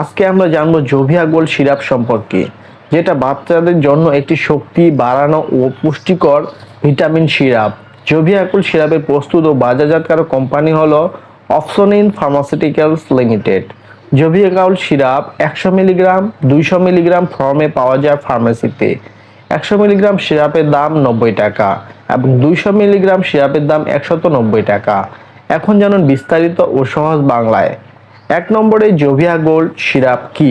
আজকে আমরা জানব জোভিয়া গোল্ড সিরাপ সম্পর্কে, যেটা বাচ্চাদের জন্য একটি শক্তি বাড়ানো ও পুষ্টিকর ভিটামিন সিরাপ। জোভিয়া গোল্ড সিরাপের প্রস্তুত ও বাজারজাতকারক কোম্পানি হলো Opsonin pharmaceuticals limited. Jovia gold syrup একশো মিলিগ্রাম, দুইশো মিলিগ্রাম ফর্মে পাওয়া যায় ফার্মেসিতে। একশো মিলিগ্রাম সিরাপের দাম নব্বই টাকা এবং দুইশো মিলিগ্রাম সিরাপের দাম একশত নব্বই টাকা। এখন জানুন বিস্তারিত ও সহজ বাংলায়। এক নম্বরে জোভিয়া গোল্ড সিরাপ কি?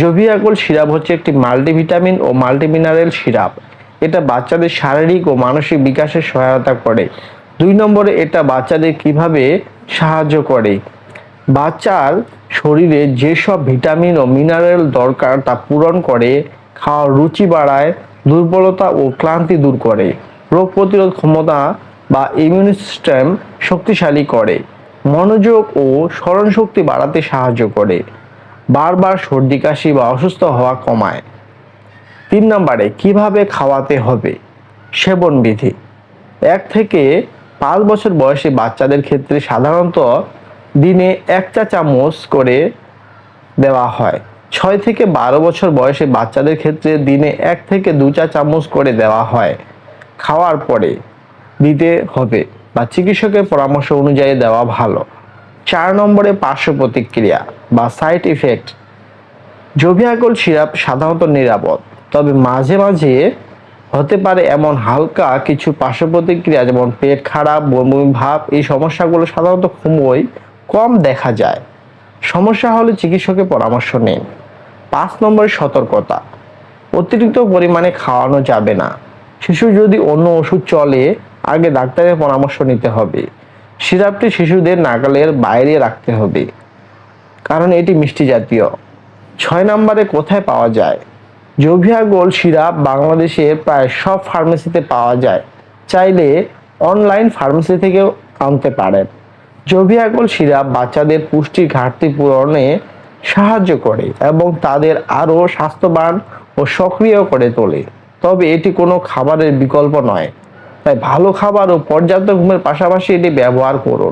জোভিয়া গোল্ড সিরাপ হচ্ছে একটি মাল্টিভিটামিন ও মাল্টিমিনারেল সিরাপ। এটা বাচ্চাদের শারীরিক ও মানসিক বিকাশে সহায়তা করে। দুই নম্বরে এটা বাচ্চাদের কীভাবে সাহায্য করে? বাচ্চার শরীরে যেসব ভিটামিন ও মিনারেল দরকার তা পূরণ করে, খাওয়ার রুচি বাড়ায়, দুর্বলতা ও ক্লান্তি দূর করে, রোগ প্রতিরোধ ক্ষমতা বা ইমিউন সিস্টেম শক্তিশালী করে। মনোযোগ ও স্মরণশক্তি বাড়াতে সাহায্য করে। বারবার সর্দি, কাশি বা অসুস্থ হওয়া কমায়। তিন নম্বরে, কীভাবে খাওয়াতে হবে? সেবন বিধি। এক থেকে পাঁচ বছর বয়সী বাচ্চাদের ক্ষেত্রে সাধারণত দিনে এক চা চামচ করে দেওয়া হয়। ছয় থেকে বারো বছর বয়সী বাচ্চাদের ক্ষেত্রে দিনে এক থেকে দু চা চামচ করে দেওয়া হয়। খাওয়ার পরে দিতে হবে। বা চিকিৎসকের পরামর্শ অনুযায়ী দেওয়া ভালো। চার নম্বরে পার্শ্ব প্রতিক্রিয়া বা সাইড ইফেক্ট জোভিয়াগোল সিরাপ সাধারণত নিরাপদ, তবে মাঝে মাঝে হতে পারে এমন হালকা কিছু পার্শ্ব প্রতিক্রিয়া যেমন পেট খারাপ, বমি ভাব, এই সমস্যাগুলো সাধারণত খুবই কম দেখা যায়। সমস্যা হলে চিকিৎসকের পরামর্শ নিন। পাঁচ নম্বরে সতর্কতা। অতিরিক্ত পরিমাণে খাওয়ানো যাবে না। শিশু যদি অন্য ওষুধ চলে আগে ডাক্তারের পরামর্শ নিতে হবে। সিরাপটি শিশুদের নাগালের বাইরে রাখতে হবে। কারণ এটি মিষ্টি জাতীয়। ছয় নম্বরে কোথায় পাওয়া যায়? জোভিয়া গোল্ড সিরাপ বাংলাদেশে প্রায় সব ফার্মেসিতে পাওয়া যায়। চাইলে অনলাইন ফার্মেসি থেকেও আনতে পারেন। জোভিয়া গোল্ড সিরাপ বাচ্চাদের পুষ্টির ঘাটতি পূরণে সাহায্য করে এবং তাদের আরও স্বাস্থ্যবান ও সক্রিয় করে তোলে। তবে এটি কোনো খাবারের বিকল্প নয়। তাই ভালো খাবার ও পর্যাপ্ত ঘুমের পাশাপাশি এটি ব্যবহার করুন।